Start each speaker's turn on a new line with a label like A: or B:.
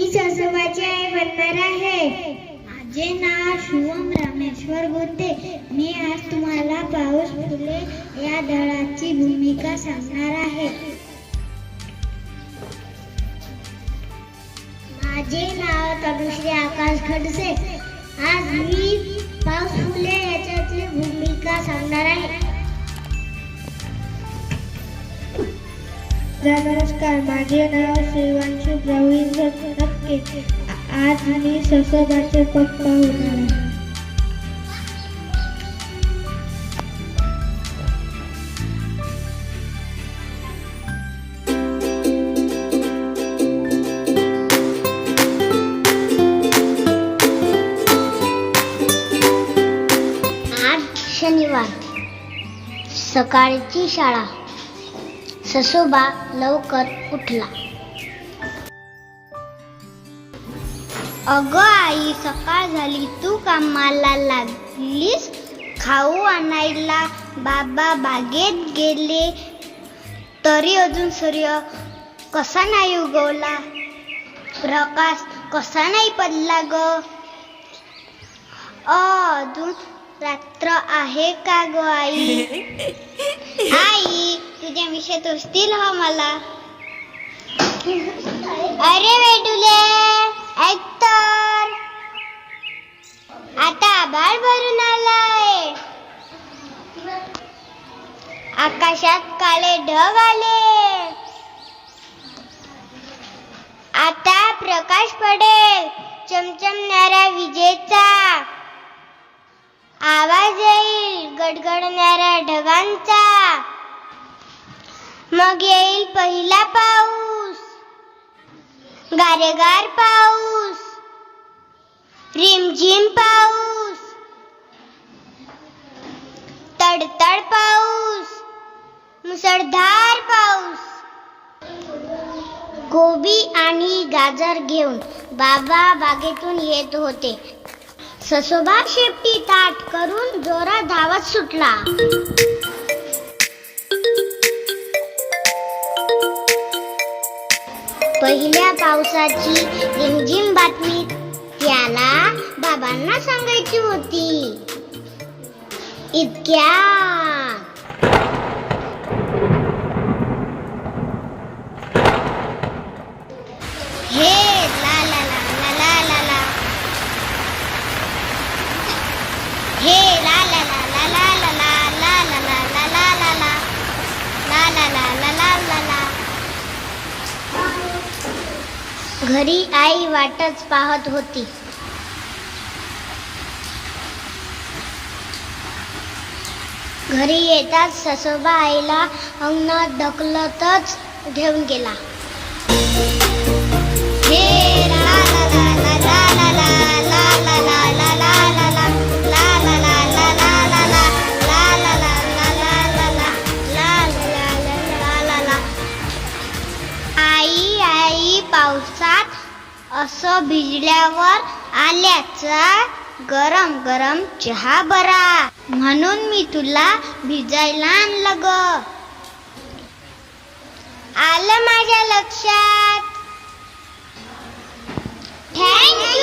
A: मी ससोबाची आई बनणार आहे. माझे नाव शुभम रामेश्वर गोते. मी आज तुम्हाला पाऊस फुले या धडाची भूमिका सांगणार आहे. माझे नाव तनुश्री आकाश खडसे. आज मी पाऊस फुले याच्यातली भूमिका सांगणार आहे. नमस्कार माझे नाव शिवांशु रवींद्र आज मी ससोबाचे पप्पा होणार आहे आज शनिवार. सकाळची शाळा. ससोबा लवकर उठला. अगं आई सकाळ झाली. तू कामाला लागलीस? खाऊ आणायला बाबा बागेत गेले. तरी अजून सूर्य कसा नाही उगवला? प्रकाश कसा नाही पडला ग? अजून रात्र आहे का ग आई? आई तुझ्या विषयात असतील हा मला? अरे वेडुले! आभाळ भरून आलाय आकाशात काळे ढग आले. आता प्रकाश पडेल. चमचमणाऱ्या विजेचा आवाज येईल. गडगडणाऱ्या ढगांचा. मग येईल पहिला पाऊस. गारेगार पाऊस. रिमझिम पाऊस तडतड पाऊस मुसळधार पाऊस. कोबी आणि गाजर घेऊन बाबा बागेतून येत होते. ससोबा शेपटी ताट करून जोरा धावत सुटला. पहिल्या पावसाची रिमझिम बातमी त्याला बाबांना सांगायची होती. इतक्या घरी आई वाटच पाहत होती. घरी येताच ससोबा आईला अंगणात ढकलतच घेऊन गेला. हे असं भिजल्यावर आल्याचा गरम गरम चहा बरा. म्हणून मी तुला भिजायला आणलं ग. आलं माझ्या लक्षात. थँक्यू